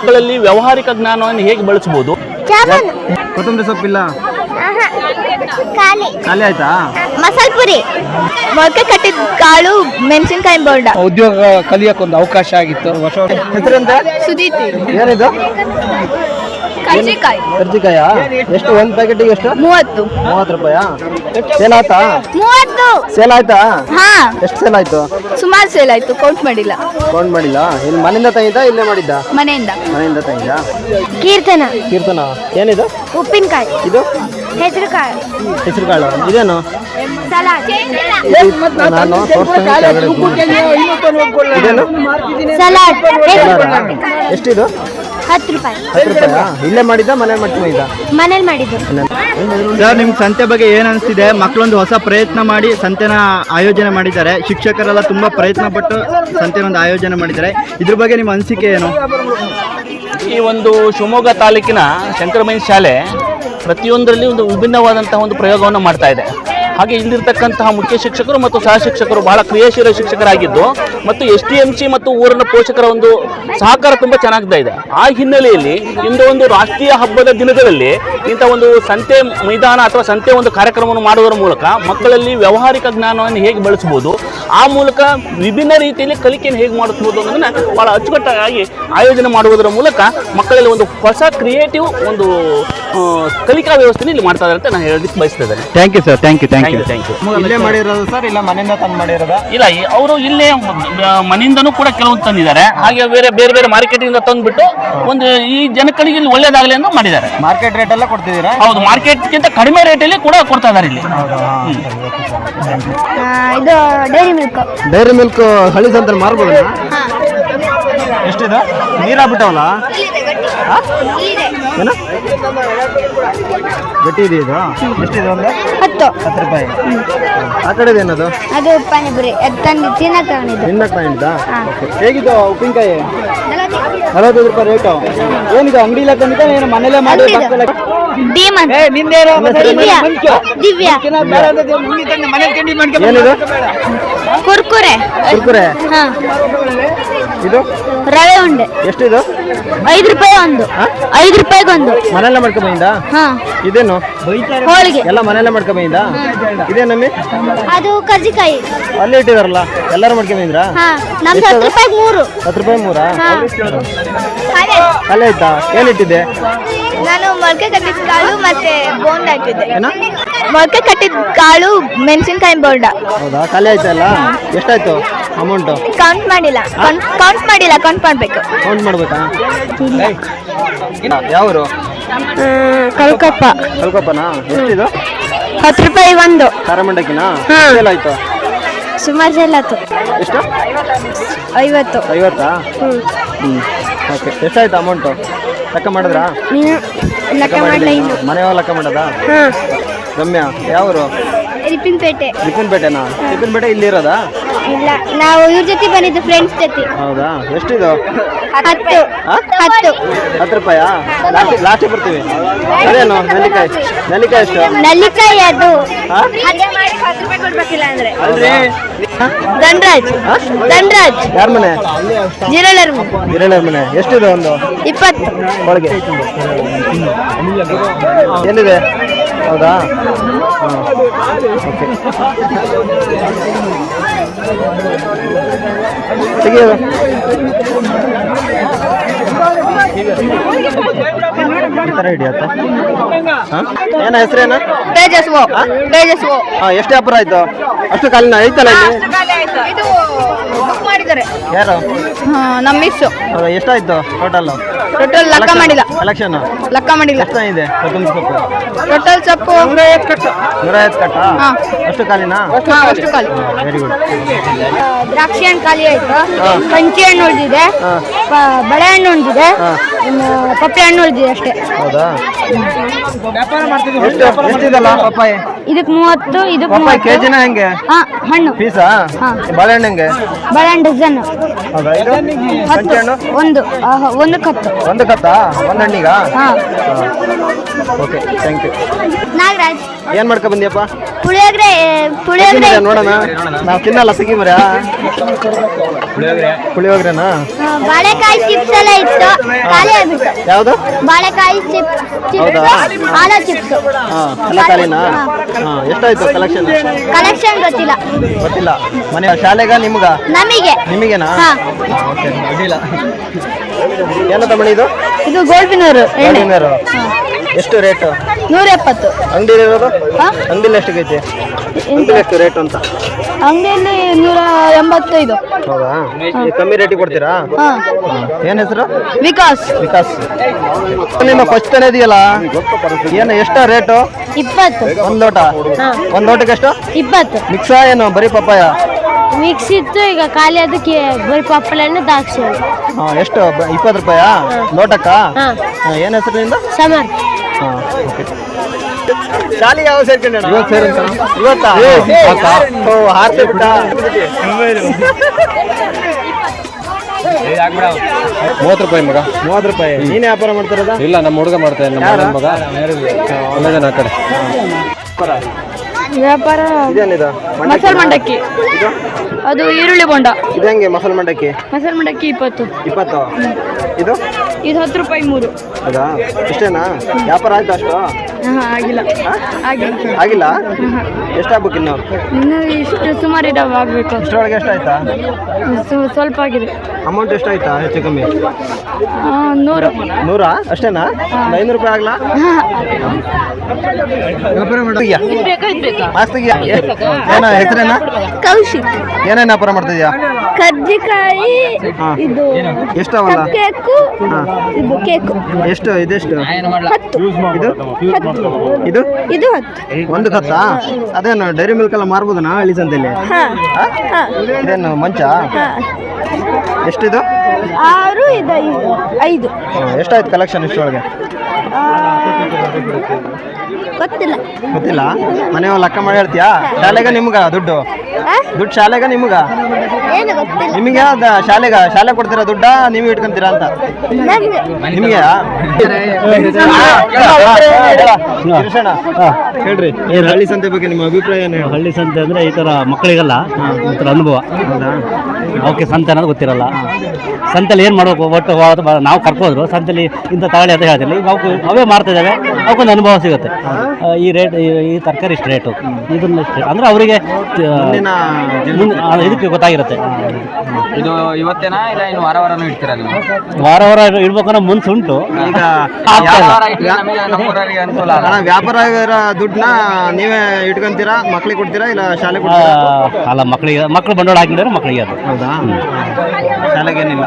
ಮಕ್ಕಳಲ್ಲಿ ವ್ಯಾವಹಾರಿಕ ಜ್ಞಾನವನ್ನು ಹೇಗೆ ಬಳಸಬಹುದು? ಕೊತ್ತಂಬರಿ ಸೊಪ್ಪಿಲ್ಲ. ಖಾಲಿ. ಆಯ್ತಾ? ಮಸಾಲ್ ಪುರಿ. ಮೊಳಕೆ ಕಟ್ಟಿದ ಕಾಳು ಮೆಣಸಿನ್ಕಾಯಿ ಬೋಂಡ. ಉದ್ಯೋಗ ಕಲಿಯಕ್ಕೆ ಒಂದು ಅವಕಾಶ ಆಗಿತ್ತು. ಹೆಸರೆಂತ? ಸುದೀತಿ. ಏನಿದು? ಕರ್ಜಿಕಾಯಿ. ಕರ್ಜಿಕಾಯ? ಎಷ್ಟು ಒಂದು ಪ್ಯಾಕೆಟಿಗೆ ಎಷ್ಟು? ಮೂವತ್ತು. ಮೂವತ್ತು ರೂಪಾಯಾ? ಸೇಲ್ ಆಯ್ತಾ? ಮೂವತ್ತು. ಸೇಲ್ ಆಯ್ತಾ? ಹಾ. ಎಷ್ಟು ಸೇಲ್ ಆಯ್ತು? ಸೇಲ್ ಆಯ್ತು ಕೌಂಟ್ ಮಾಡಿಲ್ಲ. ಕೌಂಟ್ ಮಾಡಿಲ್ಲ? ಇಲ್ಲಿ ಮನೆಯಿಂದ ತಂಗಿದ್ದ ಇಲ್ಲೇ ಮಾಡಿದ್ದ? ಮನೆಯಿಂದ. ಮನೆಯಿಂದ ತಂಗಿದ್ದ ಕೀರ್ತನ. ಕೀರ್ತನ. ಏನಿದು? ಉಪ್ಪಿನಕಾಯಿ. ಇದು? ಹೆಸರುಕಾಳು. ಹೆಸರು ಕಾಳು ಇದೇನು? ಸಲಾಡ್. ನಾನು ತೋರಿಸ್ತೀನಿ. ಇದೇನು? ಸಲಾಡ್. ಎಷ್ಟಿದು? ಹತ್ತು ರೂಪಾಯಿ. ಹತ್ತು ರೂಪಾಯಾ ಇಲ್ಲೇ ಮಾಡಿದ್ದ ಮನೆ ಮಾಡ್ಕೊಂಡಿದ್ದ ಮನೇಲಿ ಮಾಡಿದ್ದು. ಸರ್ ನಿಮ್ಗೆ ಸಂತೆ ಬಗ್ಗೆ ಏನ್ ಅನಿಸ್ತಿದೆ? ಮಕ್ಕಳೊಂದು ಹೊಸ ಪ್ರಯತ್ನ ಮಾಡಿ ಸಂತೆನ ಆಯೋಜನೆ ಮಾಡಿದ್ದಾರೆ. ಶಿಕ್ಷಕರೆಲ್ಲ ತುಂಬಾ ಪ್ರಯತ್ನ ಪಟ್ಟು ಸಂತೆನ ಒಂದು ಆಯೋಜನೆ ಮಾಡಿದ್ದಾರೆ. ಇದ್ರ ಬಗ್ಗೆ ನಿಮ್ಮ ಅನಿಸಿಕೆ ಏನು? ಈ ಒಂದು ಶಿವಮೊಗ್ಗ ತಾಲೂಕಿನ ಶಂಕರಮೈನ್ ಶಾಲೆ ಪ್ರತಿಯೊಂದರಲ್ಲಿ ಒಂದು ವಿಭಿನ್ನವಾದಂತಹ ಒಂದು ಪ್ರಯೋಗವನ್ನು ಮಾಡ್ತಾ ಇದೆ. ಹಾಗೆ ಇಲ್ಲಿರ್ತಕ್ಕಂತಹ ಮುಖ್ಯ ಶಿಕ್ಷಕರು ಮತ್ತು ಸಹ ಶಿಕ್ಷಕರು ಬಹಳ ಕ್ರಿಯಾಶೀಲ ಶಿಕ್ಷಕರಾಗಿದ್ದು ಮತ್ತು ಎಸ್ ಟಿ ಎಂ ಸಿ ಮತ್ತು ಊರಿನ ಪೋಷಕರ ಒಂದು ಸಹಕಾರ ತುಂಬ ಚೆನ್ನಾಗ್ತಾ ಇದೆ. ಆ ಹಿನ್ನೆಲೆಯಲ್ಲಿ ಇಂದು ಒಂದು ರಾಷ್ಟ್ರೀಯ ಹಬ್ಬದ ದಿನಗಳಲ್ಲಿ ಇಂಥ ಒಂದು ಸಂತೆ ಮೈದಾನ ಅಥವಾ ಸಂತೆ ಒಂದು ಕಾರ್ಯಕ್ರಮವನ್ನು ಮಾಡುವುದರ ಮೂಲಕ ಮಕ್ಕಳಲ್ಲಿ ವ್ಯಾವಹಾರಿಕ ಜ್ಞಾನವನ್ನು ಹೇಗೆ ಬೆಳೆಸಬಹುದು, ಆ ಮೂಲಕ ವಿಭಿನ್ನ ರೀತಿಯಲ್ಲಿ ಕಲಿಕೆಯನ್ನು ಹೇಗೆ ಮಾಡಿಸ್ಬೋದು ಅನ್ನೋದನ್ನು ಬಹಳ ಅಚ್ಚುಕಟ್ಟಾಗಿ ಆಯೋಜನೆ ಮಾಡುವುದರ ಮೂಲಕ ಮಕ್ಕಳಲ್ಲಿ ಒಂದು ಹೊಸ ಕ್ರಿಯೇಟಿವ್ ಒಂದು ಕಲಿಕಾ ವ್ಯವಸ್ಥೆ ಇಲ್ಲಿ ಮಾಡ್ತಾ ಇದ್ದಾರೆ ಅಂತ ನಾನು ಹೇಳೋದಕ್ಕೆ ಬಯಸ್ತಾ ಇದ್ದೇನೆ. Thank you sir thank you thank you thank you ಇಲ್ಲೇ ಮಾಡಿರೋದು ಸರ್ ಇಲ್ಲ ಮನೆಯಿಂದ ತಂದು ಮಾಡಿರೋದ? ಇಲ್ಲ ಅವರು ಇಲ್ಲೇ ಮನೆಯಿಂದನೂ ಕೂಡ ಕೆಲವೊಂದು ತಂದಿದ್ದಾರೆ. ಹಾಗೆ ಬೇರೆ ಬೇರೆ ಬೇರೆ ಮಾರ್ಕೆಟಿಂದ ತಂದ್ಬಿಟ್ಟು ಒಂದು ಈ ಜನಗಳಿಗೆ ಇಲ್ಲಿ ಒಳ್ಳೇದಾಗಲಿ ಅಂತ ಮಾಡಿದ್ದಾರೆ. ಮಾರ್ಕೆಟ್ ರೇಟ್ ಎಲ್ಲ ಕೊಡ್ತಿದ್ದೀರಾ? ಹೌದು ಮಾರ್ಕೆಟ್ಗಿಂತ ಕಡಿಮೆ ರೇಟಲ್ಲಿ ಕೂಡ ಕೊಡ್ತಾ ಇದ್ದಾರೆ ಇಲ್ಲಿ. ಇದು ಡೈರಿ ಮಿಲ್ಕ್ ಡೈರಿ ಮಿಲ್ಕ್ ಹಳಿ ಸಂತ ಮಾರ್ಬೋದು? ಎಷ್ಟಿದೆ? ನೀರಾಗ್ಬಿಟ್ಟವಲ್ಲ ಏನ? ಗಟ್ಟಿ ಇದೆ ಇದು? ಎಷ್ಟಿದೆ ಒಂದು? ಹತ್ತು. ಹತ್ತು ರೂಪಾಯಿ. ಆ ಏನದು? ಅದು ಪಾನಿಪುರಿ. ಅದು ತಂದು ತಿನ್ನಕ್ಕೆ ತಗೊಂಡಿದ್ದು. ನಿನ್ನಕ್ಕೆ ತಗೊಂಡಿದ್ದ? ಹಾ. ಹೇಗಿದ್ದು ಉಪ್ಪಿನಕಾಯಿ? ನಲವತ್ತೈದು ರೂಪಾಯಿ ರೇಟು. ಏನಿದು ಅಂಗಡಿಲ್ಲ ತಂದಿದ್ದ ಏನು ಮನೇಲೆ ಮಾಡಿ ಕುರ್ಕುರೆ. ಕುರ್ಕುರೆ? ಇದು? ರವೆ ಉಂಡೆ. ಇದು ಐದು ರೂಪಾಯಿ ಒಂದು. ಐದು ರೂಪಾಯಿಗೊಂದು ಮಾಡ್ಕೊಂಡ್ ಮಾಡ್ಕೊಂಬಂದ ಹಾ. ಇದೇನು? ಹೋಳಿಗೆ. ಎಲ್ಲ ಮನೆಯಲ್ಲೇ ಮಾಡ್ಕೊಂಬಂದ ಇದೇನಮ್ಮಿ ಅದು ಕರ್ಜಿಕಾಯಿ. ಅಲ್ಲಿ ಇಟ್ಟಿದಾರಲ್ಲ ಎಲ್ಲರೂ ನಮ್ದು ಹತ್ತು ರೂಪಾಯಿ ಮೂರು. ಹತ್ತು ರೂಪಾಯಿ ಮೂರಾ. ಅಲ್ಲೇ ಆಯ್ತಾ ಏನಿಟ್ಟಿದ್ದೆ ನಾನು ಮೊಳಕೆ ಕಟ್ಟಿದ ಕಾಳು ಮತ್ತೆ ಬೋಂಡ ಹಾಕಿದ್ದೆ. ಮೊಳಕೆ ಕಟ್ಟಿದ ಕಾಳು ಮೆಣಸಿನಕಾಯಿ ಬೋಂಡ. ಹೌದಾ? ಖಾಲಿ ಆಯ್ತಲ್ಲ? ಎಷ್ಟಾಯ್ತು ಅಮೌಂಟು ಕೌಂಟ್ ಮಾಡಿಲ್ಲ. ಕೌಂಟ್ ಮಾಡಿಲ್ಲ ಕೌಂಟ್ ಮಾಡಬೇಕು. ಕೌಂಟ್ ಮಾಡ್ಬೇಕಾ? ಯಾವರು? ಕಲ್ಕಪ್ಪ. ಕಲ್ಕಪ್ಪನಾ? ಎಷ್ಟಿದು? ಹತ್ತು ರೂಪಾಯಿ ಒಂದು. ಖಾರ ಮಂಡಕ್ಕಿನಾ. ಸೇಲ್ ಆಯ್ತು? ಸುಮಾರು ಸೇಲ್ ಆಯ್ತು. ಎಷ್ಟು? ಐವತ್ತು. ಐವತ್ತಾ? ಹ್ಞೂ ಓಕೆ. ಎಷ್ಟಾಯ್ತು ಅಮೌಂಟು ಲೆಕ್ಕ ಮಾಡಿದ್ರಾ? ಲೆಕ್ಕ ಮಾಡಲ ಇನ್ನು. ಮನೆಯವ ಲೆಕ್ಕ ಮಾಡದ? ರಮ್ಯಾ ಯಾವರು? ರಿಪಿನ್ಪೇಟೆ ಟಿಫಿನ್ಪೇಟೆನಾ ಟಿಫಿನ್ಪೇಟೆ ಇಲ್ಲಿರೋದಾ ಇಲ್ಲ ನಾವು ಇವ್ರ ಜೊತೆ ಬಂದಿದ್ದು ಫ್ರೆಂಡ್ಸ್ ಜೊತೆ. ಹೌದಾ? ಎಷ್ಟು ಇದು ಹತ್ತು? ಹತ್ತು. ಹತ್ತು ರೂಪಾಯಾ? ಲಾಸ್ಟ್ ಲಾಸ್ಟ್ ಬರ್ತೀವಿ. ಅದೇನು ನೆಲ್ಲಿಕಾಯಿ ನೆಲ್ಲಿಕಾಯಿ ಎಷ್ಟು? ನಲ್ಲಿಕಾಯಿ ಅದು. ಅಲ್ರಿ? ಧನ್ರಾಜ್. ಧನ್ರಾಜ್. ಯಾರ ಮನೆ? ಜಿರಳರ್ ಜಿರಳರ್ ಮನೆ. ಎಷ್ಟಿದೆ ಒಂದು? ಇಪ್ಪತ್ತು. ಒಳಗೆ. ಎಲ್ಲಿದೆ? ಹೌದಾ? ಓಕೆ ತೆಗಿಯೋದು ಥರ ಹಿಡಿಯತ್ತೆ. ಏನ ಹೆಸರೇನ? ತೇಜಸ್ವೋ ತೇಜಸ್ವೋ. ಹಾಂ ಎಷ್ಟು ವ್ಯಾಪಾರ ಆಯ್ತು? ಅಷ್ಟು ಕಾಲಿನ ಐತಲ್ಲ ಇಲ್ಲಿ? ಇದು ಮಾಡಿದ್ದಾರೆ. ಯಾರು? ನಮ್ಮ ಮಿಸ್ ಎಷ್ಟಾಯ್ತು ಟೋಟಲ್ ಟೋಟಲ್ ಲೆಕ್ಕ ಮಾಡಿಲ್ಲ. ಕಲೆಕ್ಷನ್ ಲೆಕ್ಕ ಮಾಡಿಲ್ಲ. ಎಷ್ಟು ಇದೆ ಕೊತ್ತಂಬರಿ ಸೊಪ್ಪು? ಟೋಟಲ್ ಸೊಪ್ಪು? ನೂರ ಐವತ್ತು ಕಟ್ಟ. ಹಾ. ಅಷ್ಟು ಕಾಲಿನ? ಅಷ್ಟು ಕಾಲಿ. ವೆರಿ ಗುಡ್ ದ್ರಾಕ್ಷಿ ಹಣ್ಣು ಖಾಲಿ ಆಯ್ತು. ಕಂಚಿ ಹಣ್ಣು ಉಳಿದಿದೆ. ಬಳೆಹಣ್ಣು ಉಳಿದಿದೆ. ಇನ್ನು ಪಪ್ಪೆ ಹಣ್ಣು ಉಳಿದಿದೆ ಅಷ್ಟೇ. ಹೌದಾ? ಎಷ್ಟು ಎಷ್ಟಿದಲ್ಲ ಪಪ್ಪಾಯಿ? ಇದಕ್ಕೆ ಮೂವತ್ತು ಇದಕ್ಕೆ ಪಪ್ಪಾಯಿ ಕೆ ಜಿನ ಹೆಂಗೆ? ಹಾ ಹಣ್ಣು. ಪೀಸಾ? ಹಾ. ಬಾಳೆಹಣ್ಣು ಹೆಂಗೆ? ಬಾಳೆಹಣ್ಣು ಡಜನ್ ಹೌದಾ ಇದು? ಹತ್ತು. ಒಂದು. ಆಹಾ, ಒಂದು ಕತ್ತು. ಒಂದು ಕತ್ತಾ? ಒಂದು ಹಣ್ಣಿಗಾ? ಹಾ. Okay thank you Nagaraj. ಏನು ಮಾಡ್ಕೊ ಬಂದಿಯಪ್ಪ? ಪುಳಿಯೋಗ್ರೆ ಪುಳಿಯೋಗ್ರೆ. ತೆಗಿ ನೋಡೋಣ? ನಾವು ತಿನ್ನಲ್ಲ ತೆಗಿ ಮರ್ಯಾ ಪುಳಿಯೋಗ್ರೆನಾ? ಬಾಳೆಕಾಯಿ ಚಿಪ್ಸ್ ಎಲ್ಲ ಇತ್ತು. ಆಗ್ಬಿಟ್ಟು ಯಾವುದು? ಬಾಳೆಕಾಯಿ ಚಿಪ್ಸ್ ಹೌದಾ? ಚಿಪ್ಸ್ ಆಲ ಚಿಪ್ಸ್. ಹಾಂ ಎಲ್ಲ ಖಾಲಿನಾ ಹಾಂ. ಎಷ್ಟಾಯ್ತು ಕಲೆಕ್ಷನ್ ಕಲೆಕ್ಷನ್ ಗೊತ್ತಿಲ್ಲ. ಗೊತ್ತಿಲ್ಲ. ಮನೆ ಶಾಲೆಗ ನಿಮ್ಗ? ನಮಗೆ. ನಿಮಗೇನಾ? ಹಾ. ಓಕೆ ಅಡ್ಡಿಲ್ಲ. ಏನು ತಮ್ಮಣಿ ಇದು? ಇದು ಗೋಲ್ಬಿನೂರು ಎಣ್ಣೆ. ಎಷ್ಟು ರೇಟ್? ನೂರ ಎಪ್ಪತ್ತು ಅಂಗಡಿ ಇರೋದು ಅಂಗಡಿಲಿ ಎಷ್ಟು ಅಂಗಡಿ ಎಷ್ಟು ರೇಟ್ ಅಂತ? ಅಂಗಡಿಯಲ್ಲಿ ನೂರ ಎಂಬತ್ತೈದು. ಹೌದಾ? ಕಮ್ಮಿ ರೇಟಿಗೆ ಕೊಡ್ತೀರಾ? ಏನ್ ಹೆಸರು? ವಿಕಾಸ್. ವಿಕಾಸ್. ನಿಮ್ಮ ಫಸ್ಟ್ ಇದೆಯಲ್ಲ? ಏನು ಎಷ್ಟು ರೇಟು? ಇಪ್ಪತ್ತು. ಒಂದು ಲೋಟ? ಒಂದು ಲೋಟಕ್ಕೆ ಎಷ್ಟು? ಇಪ್ಪತ್ತು. ಮಿಕ್ಸ ಏನು ಬರೀ ಪಪ್ಪಾಯ? ಮಿಕ್ಸ್ ಇತ್ತು ಈಗ ಖಾಲಿ ಅದಕ್ಕೆ ಬರೀ ಪಪ್ಪಳೆಣ್ಣು ದ್ರಾಕ್ಷಿ ಹಾಂ ಎಷ್ಟು? ಇಪ್ಪತ್ತು ರೂಪಾಯಾ? ಲೋಟಕ್ಕ? ಏನ್ ಹೆಸರು ನಿಂದು? ಸಮರ್. ಹಾಂ ಓಕೆ ಯಾವ ಸೇರ್ಕೊಂಡ? ಇವತ್ತು? ಸೇರಂತ ಇವತ್ತಾ? ಓ ಹಾರ್ತೆ ಬಿಟ್ಟ? ಮೂವತ್ತು ರೂಪಾಯಿ ಮಗ. ಮೂವತ್ತು ರೂಪಾಯಿ. ನೀನೇ ವ್ಯಾಪಾರ ಮಾಡ್ತಾರದ? ಇಲ್ಲ ನಮ್ಮ ಹುಡುಗ ಮಾಡ್ತಾನೆ ನಮ್ಮ? ಅಣ್ಣನ್ ಮಗ. ಒಳ್ಳೆದೇನ ಆ ಕಡೆ. ವ್ಯಾಪಾರ? ಮಸಾಲ ಮಸಾಲೆ ಮಂಡಕ್ಕಿ. ಅದು ಈರುಳ್ಳಿ ಬೊಂಡ. ಇದಂಗೆ ಮಸಾಲ ಮಸಾಲೆ ಮಂಡಕ್ಕಿ? ಮಸಾಲೆ ಮಂಡಕ್ಕಿ ಇಪ್ಪತ್ತು. ಇಪ್ಪತ್ತು? ಇದು? ಇದು ಹತ್ತು ರೂಪಾಯಿ ಮೂರು. ಹೌದಾ? ಇಷ್ಟೇನಾ? ವ್ಯಾಪಾರ ಆಯ್ತಾ ಅಷ್ಟು? ಹಾಂ ಆಗಿಲ್ಲ. ಆಗಿಲ್ಲ. ಆಗಿಲ್ಲ? ಎಷ್ಟಾಗ್ಬೇಕು ಇನ್ನು? ಇನ್ನು ಇಷ್ಟು ಸುಮಾರು ಇದಾವೆ ಆಗಬೇಕು. ಇಷ್ಟರೊಳಗೆ ಎಷ್ಟಾಯ್ತಾ? ಸ್ವಲ್ಪ ಆಗಿದೆ. ಅಮೌಂಟ್ ಎಷ್ಟಾಯ್ತಾ ಹೆಚ್ಚು ಕಮ್ಮಿ? ಆ, ನೂರು. ನೂರಾ? ಅಷ್ಟೇನಾ? ಒಂದು ಐನೂರು ರೂಪಾಯಿ ಆಗ್ಲಾ? ವ್ಯಾಪಾರ ತೆಗಿಯಾ? ಏನ ಹೆಸರೇನಾ? ಕೌಶಿಕ್. ಏನೇನು ವ್ಯಾಪಾರ ಮಾಡ್ತಿದ್ಯಾ? ಕರ್ಜಿಕಾಯಿ. ಇದು ಎಷ್ಟವಲ್ಲ? ಕೇಕು ಇದು ಕೇಕು ಎಷ್ಟು ಇದೆಷ್ಟು? ಹತ್ತು. ಇದು ಇದು? ಇದು ಹತ್ತು. ಒಂದು ಕತ್ತಾ ಅದೇನು ಡೈರಿ ಮಿಲ್ಕ್ ಎಲ್ಲ ಮಾರ್ಬೋದನಾ ಹಳ್ಳಿ ಸಂತೆಯಲ್ಲಿ? ಇದೇನು ಮಂಚ? ಎಷ್ಟಿದು? ಆರು ಇದು ಐದು. ಎಷ್ಟಾಯ್ತು ಕಲೆಕ್ಷನ್ ಇಷ್ಟೊಳಗೆ? ಗೊತ್ತಿಲ್ಲ. ಗೊತ್ತಿಲ್ಲ? ಮನೆ ಲೆಕ್ಕ ಮಾಡಿ ಹೇಳ್ತೀಯಾ? ಶಾಲೆಗ ನಿಮ್ಗ ದುಡ್ಡು? ದುಡ್ಡು ಶಾಲೆಗ ನಿಮ್ಗ? ಏನು ಗೊತ್ತಿಲ್ಲ. ನಿಮಗೆ ಅದ ಶಾಲೆಗ? ಶಾಲೆ ಕೊಡ್ತೀರಾ ದುಡ್ಡ ನೀವು ಇಟ್ಕೊಂತೀರಾ ಅಂತ? ನಮ್ಗೆ. ನಿಮಗೆ? ಹೇಳ್ರಿ. ಏನ್ ಹಳ್ಳಿ ಸಂತೆ ಬಗ್ಗೆ ನಿಮ್ಮ ಅಭಿಪ್ರಾಯ ಏನು? ಹಳ್ಳಿ ಸಂತೆ ಅಂದರೆ ಈ ಥರ ಮಕ್ಕಳಿಗೆಲ್ಲ ಒಂಥರ ಅನುಭವ. ಅವಕ್ಕೆ ಸಂತ ಅನ್ನೋದು ಗೊತ್ತಿರಲ್ಲ. ಸಂತಲ್ಲಿ ಏನು ಮಾಡಬೇಕು? ಒಟ್ಟು ನಾವು ಕರ್ಕೋದ್ರು ಸಂತಲ್ಲಿ ಇಂಥ ತಗೊಳ್ಳಿ ಅಂತ ಹೇಳ್ತೀನಿ ಈಗ ಅವೇ ಮಾಡ್ತಾ ಇದ್ದಾವೆ ಅವಕ್ಕೊಂದು ಅನುಭವ ಸಿಗುತ್ತೆ. ಈ ರೇಟ್ ಈ ತರಕಾರಿ ಇಷ್ಟು ರೇಟು ಇದನ್ನ ಇಷ್ಟು ಅಂದ್ರೆ ಅವರಿಗೆ ಇದಕ್ಕೆ ಗೊತ್ತಾಗಿರುತ್ತೆ. ಇದು ಇವತ್ತೇನಾ ಇಲ್ಲ ಇನ್ನು ವಾರ ವಾರನೂ ಇಡ್ತೀರಾ ನೀವು? ವಾರ ವಾರ ಇಡ್ಬೇಕನ್ನೋ ಮುನ್ಸು ಉಂಟು. ಈಗ ಅನುಕೂಲ ಅಲ್ಲ ವ್ಯಾಪಾರ ದುಡ್ಡನ್ನ ನೀವೇ ಇಟ್ಕೊಂತೀರಾ ಮಕ್ಳಿಗೆ ಕೊಡ್ತೀರಾ ಇಲ್ಲ ಶಾಲೆ ಆ, ಕೊಡ್ತೀರಾ ಅಲ್ಲ ಮಕ್ಕಳಿಗೆ ಮಕ್ಕಳು ಬಂಡವಾಳ ಹಾಕಿದ್ರೆ ಮಕ್ಕಳಿಗೆ ಅದು. ಹೌದಾ? ಶಾಲೆಗೇನಿಲ್ಲ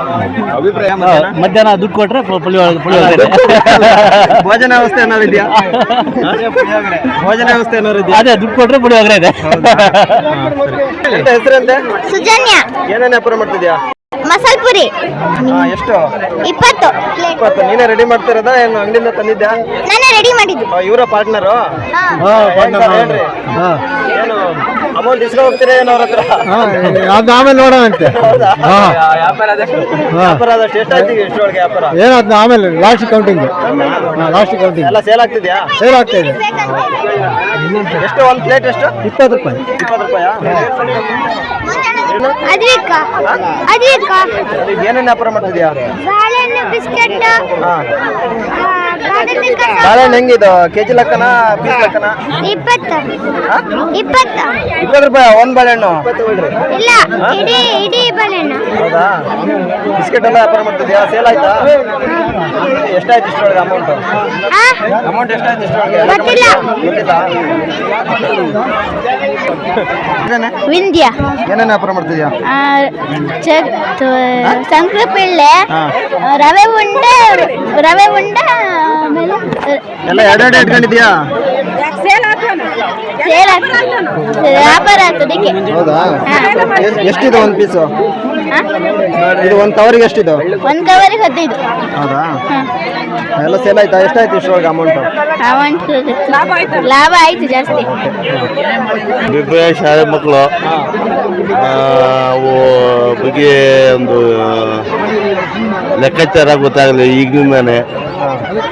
ಅಭಿಪ್ರಾಯ ಆ, ಮಧ್ಯಾಹ್ನ ದುಡ್ಡು ಕೊಟ್ರೆ ಭೋಜನ ವ್ಯವಸ್ಥೆ ಏನಾದ್ರು ಇದೆಯಾ? ಭೋಜನ ವ್ಯವಸ್ಥೆ ಏನಾದ್ರು ಇದೆಯಾ? ಅದೇ ದುಡ್ಡು ಕೊಟ್ಟರೆ ಪುಳಿಯೋಗರೆ ಇದೆ. ಎಂತ ಹೆಸರಂತೆ? ಸುಜನ್ಯ. ಏನೇನು ವ್ಯಾಪಾರ ಮಾಡ್ತಿದ್ಯಾ? ಮಸಾಲ್ ಪುರಿ. ಹಾ, ಎಷ್ಟು? ಇಪ್ಪತ್ತು. ಇಪ್ಪತ್ತು. ನೀನೇ ರೆಡಿ ಮಾಡ್ತಿರೋದ? ಏನು ಅಂಗಡಿಯಿಂದ ತಂದಿದ್ಯಾ? ನಾನೇ ರೆಡಿ ಮಾಡಿದ್ದು. ಇವರ ಪಾರ್ಟ್ನರು ಹೇಳ್ರಿ. ಅಮೌಂಟ್ ಇಸ್ಕೊಂಡು ಹೋಗ್ತೀರಾ ಏನೋ ಅವ್ರ ಹತ್ರ? ಅದು ಆಮೇಲೆ ನೋಡೋಣಂತೆ. ಹೌದಾ? ವ್ಯಾಪಾರ ಆದಷ್ಟು ವ್ಯಾಪಾರ? ಆದಷ್ಟು ಎಷ್ಟಾಯ್ತು ಈಗ ಇಷ್ಟರೊಳಗೆ ವ್ಯಾಪಾರ? ಏನಾದ್ ಆಮೇಲೆ ಲಾಸ್ಟ್ ಕೌಂಟಿಂಗ್ ಲಾಸ್ಟ್ ಕೌಂಟಿಂಗ್ ಎಲ್ಲ ಸೇಲ್ ಆಗ್ತಿದ್ಯಾ? ಸೇಲ್ ಆಗ್ತಾ ಇದೆ. ಎಷ್ಟು ಒಂದು ಪ್ಲೇಟ್ ಎಷ್ಟು? ಇಪ್ಪತ್ತು ರೂಪಾಯಿ. ಇಪ್ಪತ್ತು ರೂಪಾಯಾ? ಏನೇನು ವ್ಯಾಪಾರ ಮಾಡ್ತಿದ್ಯಾ ಬಾಳೆಹಣ್ಣು ಬಿಸ್ಕೆಟ್. ಹಾ. ಬಾಳೆಹಣ್ಣು ಬಾಳೆಹಣ್ಣು ಕೆಜಿ ಲಕ್ಕನ ಪೀಸ್ ಲೆಕ್ಕನ? ಇಪ್ಪತ್ತು. ಇಪ್ಪತ್ತು. ಇಪ್ಪತ್ತು ರೂಪಾಯಿ ಒಂದು ಬಾಳೆಹಣ್ಣು. ಇಲ್ಲ ಇಡೀ ಇಡೀ ಬಾಳೆಹಣ್ಣು. ಹೌದಾ? ಬಿಸ್ಕೆಟ್ ಎಲ್ಲ ವ್ಯಾಪಾರ ಮಾಡ್ತಿದ್ಯಾ? ಸೇಲ್ ಆಯ್ತಾ? ಎಷ್ಟಾಯ್ತು ಇಷ್ಟೊಳಗೆ ಅಮೌಂಟ್ ಆ? ಅಮೌಂಟ್ ಎಷ್ಟಾಯ್ತು ಇಷ್ಟೊಳಗೆ ಗೊತ್ತಿಲ್ಲ. ವಿಂಧ್ಯ. ಏನೇನು ವ್ಯಾಪಾರ ಮಾಡ್ತಿದ್ಯಾ? ಸಂಕ್ರಪಿಳ್ಳೆ ರವೆ ಉಂಡೆ ರವೆ ಉಂಡೆ ಎಲ್ಲ ಎರಡೆರಡು ಇಟ್ಕೊಂಡಿದ್ಯಾ ಸೇಲ್ ಆಗ್ತದೆ. ವ್ಯಾಪಾರ ಆಗ್ತದಕ್ಕೆ ಹೌದಾ? ಎಷ್ಟಿದೆ ಒಂದು ಪೀಸು? ಇದು ಒಂದು ಕವರಿಗೆ ಎಷ್ಟಿದೆ? ಒಂದ್ ಕವರಿಗೆ ಹದಿನೈದು. ಹೌದಾ. ಎಲ್ಲ ಸೇಲ್ ಆಯ್ತಾ? ಎಷ್ಟಾಯ್ತು ಇಷ್ಟರೊಳಗೆ ಅಮೌಂಟು ಅಮೌಂಟ್ ಲಾಭ ಆಯ್ತು ಜಾಸ್ತಿ. ಅಭಿಪ್ರಾಯ ಶಾಲೆ ಮಕ್ಕಳು. ಅವು ಬಗ್ಗೆ ಒಂದು ಲೆಕ್ಕಾಚಾರ ಗೊತ್ತಾಗಲಿ ಈಗಿಂದಾನೆ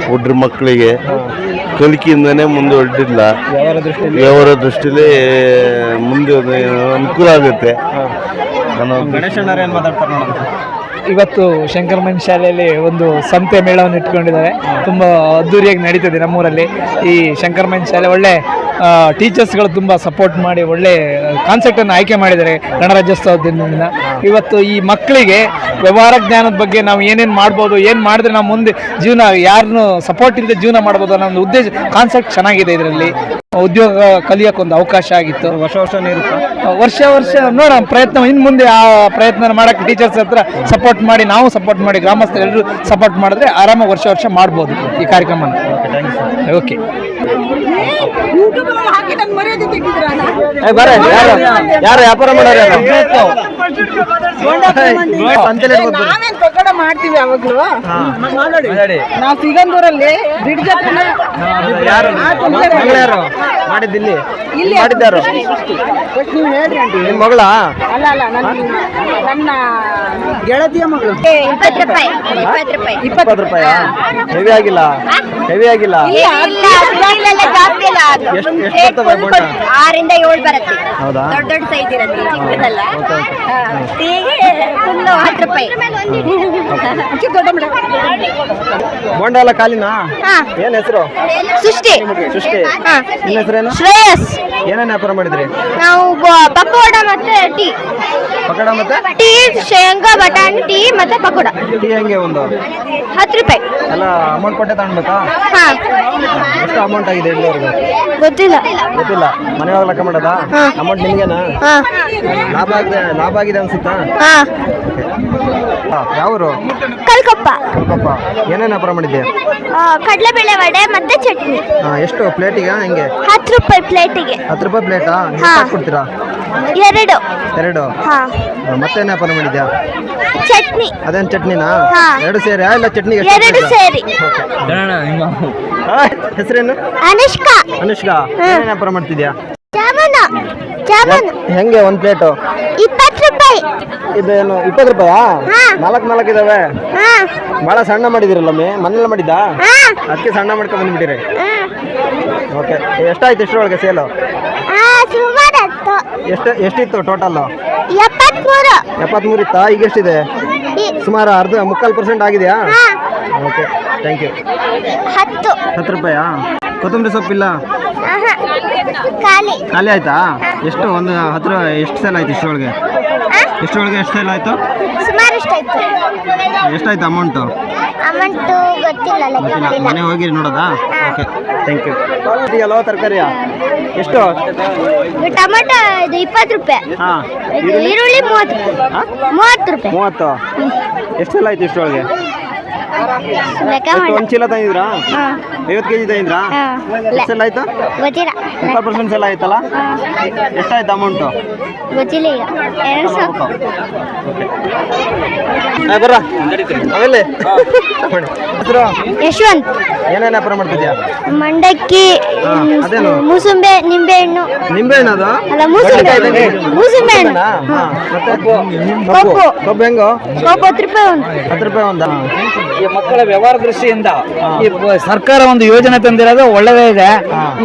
ಹುಡ್ರ ಮಕ್ಕಳಿಗೆ. ಕಲಿಕೆಯಿಂದನೇ ಮುಂದುವರೆದಿಲ್ಲ. ವ್ಯವಹಾರ ದೃಷ್ಟಿಲಿ ಮುಂದೆ ಅನುಕೂಲ ಆಗುತ್ತೆ. ಅನ್ನೋ ಗಣೇಶಣ್ಣವ್ರು ಏನು ಮಾತಾಡ್ತಾರೆ ನೋಡೋಣ. ಇವತ್ತು ಶಂಕರಮನ್ ಶಾಲೆಯಲ್ಲಿ ಒಂದು ಸಂತೆ ಮೇಳವನ್ನು ಇಟ್ಕೊಂಡಿದ್ದಾರೆ. ತುಂಬ ಅದ್ದೂರಿಯಾಗಿ ನಡೀತದೆ ನಮ್ಮೂರಲ್ಲಿ. ಈ ಶಂಕರಮನ್ ಶಾಲೆ ಒಳ್ಳೆ ಟೀಚರ್ಸ್ಗಳು ತುಂಬ ಸಪೋರ್ಟ್ ಮಾಡಿ ಒಳ್ಳೆ ಕಾನ್ಸೆಪ್ಟನ್ನು ಆಯ್ಕೆ ಮಾಡಿದ್ದಾರೆ ಗಣರಾಜ್ಯೋತ್ಸವ ದಿನದಿಂದ ಇವತ್ತು ಈ ಮಕ್ಕಳಿಗೆ ವ್ಯವಹಾರ ಜ್ಞಾನದ ಬಗ್ಗೆ ನಾವು ಏನೇನು ಮಾಡ್ಬೋದು, ಏನು ಮಾಡಿದ್ರೆ ನಾವು ಮುಂದೆ ಜೀವನ, ಯಾರನ್ನು ಸಪೋರ್ಟ್ ಇಲ್ಲದೆ ಜೀವನ ಮಾಡ್ಬೋದು ಅನ್ನೋ ಒಂದು ಉದ್ದೇಶ ಕಾನ್ಸೆಪ್ಟ್ ಚೆನ್ನಾಗಿದೆ ಇದರಲ್ಲಿ. ಉದ್ಯೋಗ ಕಲಿಯೋಕ್ಕೊಂದು ಅವಕಾಶ ಆಗಿತ್ತು. ವರ್ಷ ವರ್ಷ ನೀರು ವರ್ಷ ವರ್ಷ ನೋಡೋಣ ಪ್ರಯತ್ನ ಇನ್ನು ಮುಂದೆ ಆ ಪ್ರಯತ್ನ ಮಾಡಕ್ಕೆ ಟೀಚರ್ಸ್ ಹತ್ರ ಸಪೋರ್ಟ್ ಮಾಡಿ ನಾವು ಸಪೋರ್ಟ್ ಮಾಡಿ ಗ್ರಾಮಸ್ಥರೆಲ್ಲರೂ ಸಪೋರ್ಟ್ ಮಾಡಿದ್ರೆ ಆರಾಮಾಗಿ ವರ್ಷ ವರ್ಷ ಮಾಡ್ಬೋದು ಈ ಕಾರ್ಯಕ್ರಮ ಓಕೆ ಯಾರು? ಯಾರು ವ್ಯಾಪಾರ ಮಾಡೋರು. ನಾವೇನ್ ಪಕೋಡ ಮಾಡ್ತೀವಿ ಯಾವಾಗ್ಲೂ? ನಾವು ಸಿಗಂದೂರಲ್ಲಿ ಬ್ರಿಡ್ಜ್ ಮಾಡಿದ್ದಿಲ್ಲಿ. ಇಲ್ಲಿ ಮಾಡಿದ್ದಾರು. ನೀವು ಹೇಳ್ರಿ ಆಂಟಿ. ನಿಮ್ಮ ಮಗಳ? ಅಲ್ಲ ಅಲ್ಲ ನನ್ನ ನನ್ನ ಗೆಳತಿಯ ಮಗಳು. ಇಪ್ಪತ್ತು ರೂಪಾಯಿ. ಇಪ್ಪತ್ತು ರೂಪಾಯಿ. ಇಪ್ಪತ್ತು ರೂಪಾಯಿ ಹೆವಿ ಆಗಿಲ್ಲ. ಹೆವಿ ಆಗಿಲ್ಲ. ಇಲ್ಲ, ಇಲ್ಲ, ಜಾಸ್ತಿ ಇಲ್ಲ. ಆರಿಂದ ಏಳು ಬರುತ್ತೆ. ಹೌದಾ? ದೊಡ್ಡ ದೊಡ್ಡ ಸೈಜ್ ಇರುತ್ತೆ ಚಿಕ್ಕದಲ್ಲ. ಟೀಗೆ ಕಾಲಿನ ಹತ್ತು ರೂಪಾಯಿ ಬೋಂಡ ಎಲ್ಲ ಖಾಲಿನಾ? ಹಾ. ಏನ್ ಹೆಸರು? ಸೃಷ್ಟಿ. ಸೃಷ್ಟಿ. ನಿನ್ನ ಹೆಸರೇನು? ಶ್ರೇಯಸ್. ಏನೇನು ವ್ಯಾಪಾರ ಮಾಡಿದ್ರಿ? ನಾವು ಪಕೋಡ ಮತ್ತೆ ಟೀ. ಪಕೋಡ ಮತ್ತೆ? ಟೀ ಶೇಂಗಾ ಬಟಾಣಿ ಟೀ ಮತ್ತೆ ಪಕೋಡ. ಟೀ ಹೆಂಗೆ ಒಂದು? ಹತ್ತು ರೂಪಾಯಿ. ಎಲ್ಲ ಅಮೌಂಟ್ ಕೊಟ್ಟೆ ತಗೊಳ್ಬೇಕಾ ಹಾ. ಎಷ್ಟು ಅಮೌಂಟ್ ಆಗಿದೆ ಎಲ್ಲರಿಗೆ ಗೊತ್ತಿಲ್ಲ. ಗೊತ್ತಿಲ್ಲ. ಮನೆಯೊಳಗೆ ಲೆಕ್ಕ ಮಾಡೋದಾ? ಅಮೌಂಟ್ ನಿಮ್ಗೆನಾ? ಲಾಭ ಆಗಿದೆ ಲಾಭ ಆಗಿದೆ ಅನ್ಸುತ್ತಾ? ಹಾ. ಯಾವರು? ಕಲ್ಕೊಪ್ಪ. ಪಾಪ ಏನೇನು ವ್ಯಾಪಾರ ಮಾಡಿದ್ದೆ ಕಡಲೆಬೇಳೆ ವಡೆ ಮತ್ತೆ ಚಟ್ನಿ. ಹಾ, ಎಷ್ಟು? ಪ್ಲೇಟಿಗೆ? ಹೆಂಗೆ? ಹತ್ತು ರೂಪಾಯಿ ಪ್ಲೇಟಿಗೆ. ಹತ್ತು ರೂಪಾಯಿ ಪ್ಲೇಟಾ? ಹಾ. ಎಷ್ಟು ಕೊಡ್ತೀರಾ ಎರಡು. ಎರಡು? ಹಾ. ಹಾ, ಮತ್ತೇನು ವ್ಯಾಪಾರ ಮಾಡಿದ್ಯಾ? ಚಟ್ನಿ. ಅದೇನು ಚಟ್ನಿನಾ? ಹಾ. ಎರಡು ಸೇರಿ? ಇಲ್ಲ ಚಟ್ನಿ ಎರಡು ಸೇರಿ. ಹೆಸರೇನು? ಅನುಷ್ಕಾ. ಅನುಷ್ಕಾ. ಏನೇನು ವ್ಯಾಪಾರ ಮಾಡ್ತಿದ್ಯಾ? ಜಾಮೂನ. ಜಾಮೂನು. ಹೆಂಗೆ? ಒಂದು ಪ್ಲೇಟು? ಇಪ್ಪತ್ತು ಇದೇನು ಇಪ್ಪತ್ತು ರೂಪಾಯಾ. ನಾಲ್ಕು ನಾಲ್ಕು ಇದಾವೆ? ಭಾಳ ಸಣ್ಣ ಮಾಡಿದಿರಲ್ಲಮ್ಮಿ ಮನೇಲಿ ಮಾಡಿದ್ದಾ? ಅದಕ್ಕೆ ಸಣ್ಣ ಮಾಡ್ಕೊಂಡು ಬಂದ್ಬಿಟ್ಟಿರಿ. ಓಕೆ ಎಷ್ಟಾಯ್ತು ಇಷ್ಟರೊಳಗೆ ಸೇಲು ಎಷ್ಟು ಎಷ್ಟಿತ್ತು ಟೋಟಲ್ಲು ಎಪ್ಪತ್ತ್ಮೂರು ಇತ್ತಾ? ಈಗ ಎಷ್ಟಿದೆ? ಸುಮಾರು ಅರ್ಧ ಮುಕ್ಕಾಲು ಪರ್ಸೆಂಟ್ ಆಗಿದೆಯಾ? ಓಕೆ ಥ್ಯಾಂಕ್ ಯು ಹತ್ತು. ಹತ್ತು ರೂಪಾಯಾ? ಕೊತ್ತಂಬರಿ ಸೊಪ್ಪಿಲ್ಲ. ಖಾಲಿ. ಖಾಲಿ ಆಯ್ತಾ? ಎಷ್ಟು ಒಂದು ಹತ್ರ ಎಷ್ಟು ಸೇಲ್ ಆಯ್ತು ಇಷ್ಟೊಳಗೆ ಇಷ್ಟೊಳಗೆ ಎಷ್ಟು ಸೇಲ್ ಆಯ್ತು? ಸುಮಾರು ಎಷ್ಟಾಯ್ತು ಎಷ್ಟಾಯ್ತು ಅಮೌಂಟು ಅಮೌಂಟು ಗೊತ್ತಿಲ್ಲ ಲೆಕ್ಕ ಮಾಡಿಲ್ಲ. ಮನೆ ಹೋಗಿ ನೋಡೋದಾ? ಓಕೆ ಥ್ಯಾಂಕ್ ಯು ಇದೆಯಲ್ಲ ತರಕಾರಿ ಎಷ್ಟು? ಟೊಮೆಟೊ ಇದು ಇಪ್ಪತ್ತು ರೂಪಾಯಿ. ಹಾಂ. ಇದು ಈರುಳ್ಳಿ ಮೂವತ್ತು ಮೂವತ್ತು ರೂಪಾಯಿ. ಮೂವತ್ತು? ಎಷ್ಟು ಸಲ ಆಯ್ತು ಮಾಡಿ ಒಂದು ಚೀಲ ತಂದಿದ್ರಾ? ಐವತ್ತು ಕೆ ಜಿ ತಂದಿದ್ರಾ. ಎಷ್ಟು ಸಲ ಆಯ್ತು? ಗೊತ್ತಿಲ್ಲ. ಇಪ್ಪತ್ತು ಪರ್ಸೆಂಟ್ ಸಲ ಆಯ್ತಲ್ಲ? ಎಷ್ಟಾಯ್ತು ಅಮೌಂಟು ಗೊತ್ತಿಲ್ಲ ಈಗ. ಎರಡು ಸಾವಿರ. ಬರ್ರ. ಆಮೇಲೆ ಹೆಸರು? ಯಶವಂತ್. ಏನೇನು ವ್ಯಾಪಾರ ಮಾಡ್ತಿದ್ಯಾ? ಮಂಡಕ್ಕಿ ಅದೇನು? ಮೂಸುಂಬೆ ನಿಂಬೆಹಣ್ಣು. ನಿಂಬೆ ಹಣ್ಣು ಅದು? ಅಲ್ಲ ಮೂಸುಂಬೆ. ಮೂಸುಂಬೆ ಹಣ್ಣು. ಹಾ. ಮತ್ತೆ? ಕಬ್ಬು. ಕಬ್ಬು. ಹೆಂಗು? ಕಬ್ಬು ಹತ್ತು ರೂಪಾಯಿ ಒಂದು. ಹತ್ತು ರೂಪಾಯಿ ಒಂದಾ. ಈ ಮಕ್ಕಳ ವ್ಯವಹಾರ ದೃಷ್ಟಿಯಿಂದ ಈ ಬ- ಸರ್ಕಾರ ಒಂದು ಯೋಜನೆ ತಂದಿರೋದು ಒಳ್ಳೆದೇ ಇದೆ.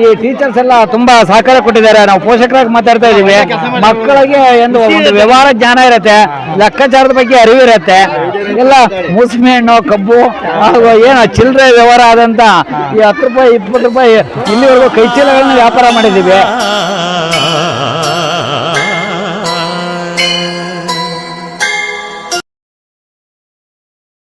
ಈ ಟೀಚರ್ಸ್ ಎಲ್ಲ ತುಂಬಾ ಸಹಕಾರ ಕೊಟ್ಟಿದ್ದಾರೆ. ನಾವು ಪೋಷಕರಾಗಿ ಮಾತಾಡ್ತಾ ಇದೀವಿ. ಮಕ್ಕಳಿಗೆ ಒಂದು ಒಂದು ವ್ಯವಹಾರ ಜ್ಞಾನ ಇರುತ್ತೆ. ಲೆಕ್ಕಾಚಾರದ ಬಗ್ಗೆ ಅರಿವು ಇರುತ್ತೆ. ಎಲ್ಲ ಮೂಸಮೆ ಹಣ್ಣು ಕಬ್ಬು ಹಾಗೂ ಏನು ಚಿಲ್ಲರೆ ವ್ಯವಹಾರ ಆದಂತ ಈ ಹತ್ತು ರೂಪಾಯಿ ಇಪ್ಪತ್ತು ರೂಪಾಯಿ ಇಲ್ಲಿವರೆಗೂ ಕೈ ಚೀಲಗಳನ್ನ ವ್ಯಾಪಾರ ಮಾಡಿದ್ದೀವಿ.